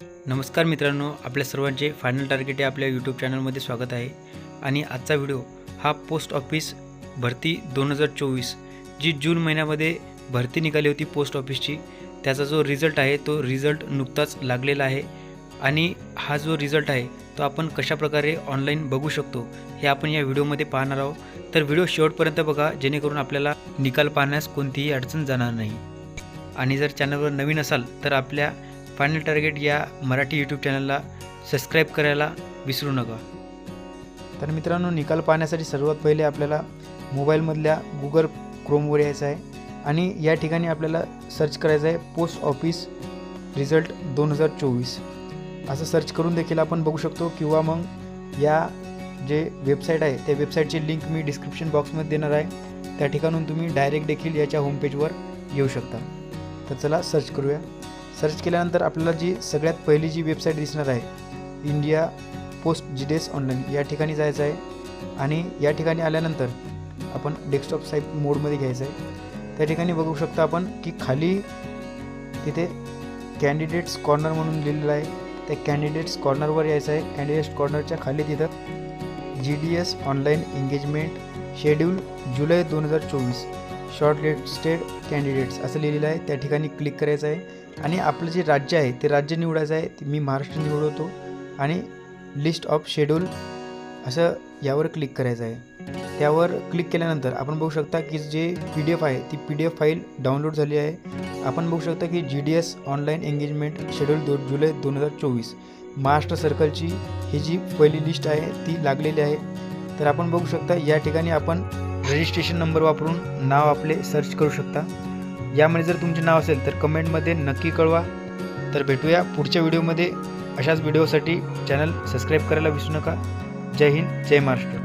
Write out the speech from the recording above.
नमस्कार मित्रांनो आपल्या सर्वांचे फायनल टार्गेट या आपल्या यूट्यूब चॅनलमध्ये स्वागत आहे. आणि आजचा व्हिडिओ हा पोस्ट ऑफिस भरती दोन हजार चोवीस जी जून महिन्यामध्ये भरती निघाली होती पोस्ट ऑफिसची त्याचा जो रिझल्ट आहे तो रिझल्ट नुकताच लागलेला आहे. आणि हा जो रिझल्ट आहे तो आपण कशाप्रकारे ऑनलाईन बघू शकतो हे आपण या व्हिडिओमध्ये पाहणार आहोत. तर व्हिडिओ शेवटपर्यंत बघा जेणेकरून आपल्याला निकाल पाहण्यास कोणतीही अडचण जाणार नाही. आणि जर चॅनलवर नवीन असाल तर आपल्या फायनल टार्गेट या मराठी यूट्यूब चॅनलला सबस्क्राईब करायला विसरू नका. तर मित्रांनो निकाल पाहण्यासाठी सर्वात पहिले आपल्याला मोबाईलमधल्या गुगल क्रोमवर यायचं आहे आणि या ठिकाणी आपल्याला सर्च करायचं आहे पोस्ट ऑफिस रिझल्ट दोन हजार चोवीस. असं सर्च करून देखील आपण बघू शकतो किंवा मग या जे वेबसाईट आहे त्या वेबसाईटची लिंक मी डिस्क्रिप्शन बॉक्समध्ये देणार आहे. त्या ठिकाणून तुम्ही डायरेक्ट देखील याच्या होमपेजवर येऊ शकता. तर चला सर्च करूया. सर्च केल्यानंतर आपल्याला जी सगळ्यात पहिली जी वेबसाईट दिसणार आहे India post G D online या ठिकाणी जायचं आहे. आणि या ठिकाणी आल्यानंतर आपण डेस्कटॉप साईट मोडमध्ये घ्यायचं आहे. त्या ठिकाणी बघू शकता आपण की खाली तिथे कॅन्डिडेट्स कॉर्नर म्हणून लिहिलेलं आहे. त्या कॅन्डिडेट्स कॉर्नरवर यायचं आहे. कॅन्डिडेट्स कॉर्नरच्या खाली तिथं G D S online engagement schedule जुलै दोन हजार चोवीस. शॉर्ट लिस्टेड कॅन्डिडेट्स असं लिहिलेलं आहे. त्या ठिकाणी क्लिक करायचं आहे. आणि आपलं जे राज्य आहे ते राज्य निवडायचं आहे ते मी महाराष्ट्र निवडवतो आणि लिस्ट ऑफ शेड्यूल असं यावर क्लिक करायचं आहे. त्यावर क्लिक केल्यानंतर आपण बघू शकता की जे पी डी एफ आहे ती P D F file download झाली आहे. आपण बघू शकता की G D S online engagement schedule दो जुलै दोन हजार चोवीस. महाराष्ट्र सर्कलची ही जी पहिली लिस्ट आहे ती लागलेली आहे. तर आपण बघू शकता या ठिकाणी आपण रजिस्ट्रेशन नंबर वापरून नाव आपले सर्च करू शकता. यामध्ये जर तुमचे नाव असेल तर कमेंटमध्ये नक्की कळवा. तर भेटूया पुढच्या व्हिडिओमध्ये. अशाच व्हिडिओसाठी चॅनल सबस्क्राईब करायला विसरू नका. जय हिंद जय महाराष्ट्र.